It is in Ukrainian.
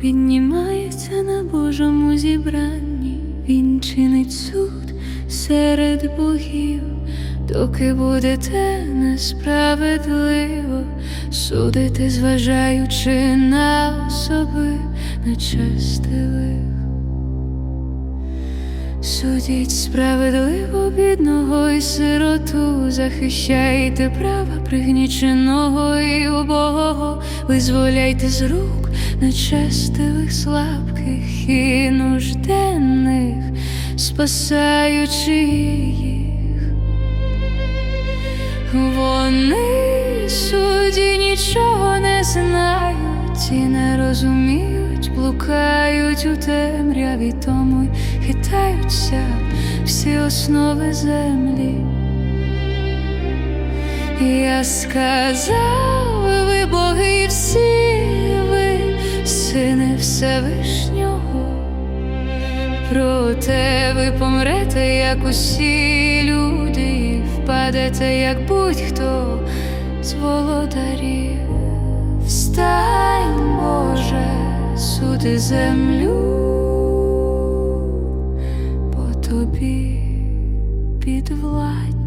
піднімається на Божому зібранні, він чинить суд серед богів, доки будете несправедливо судити, зважаючи на особи нечестивих. Судіть справедливо бідного і сироту, захищайте права пригніченого і убогого, визволяйте з рук нечестивих, слабких і нужденних, спасаючи їх. Вони суді нічого не знають і не розуміють, блукають у темряві, тому й хитаються всі основи землі. Я сказав, Всевишнього. Проте ви помрете, як усі люди, впадете, як будь-хто з володарів. Встань, Боже, суди землю, бо тобі підвладні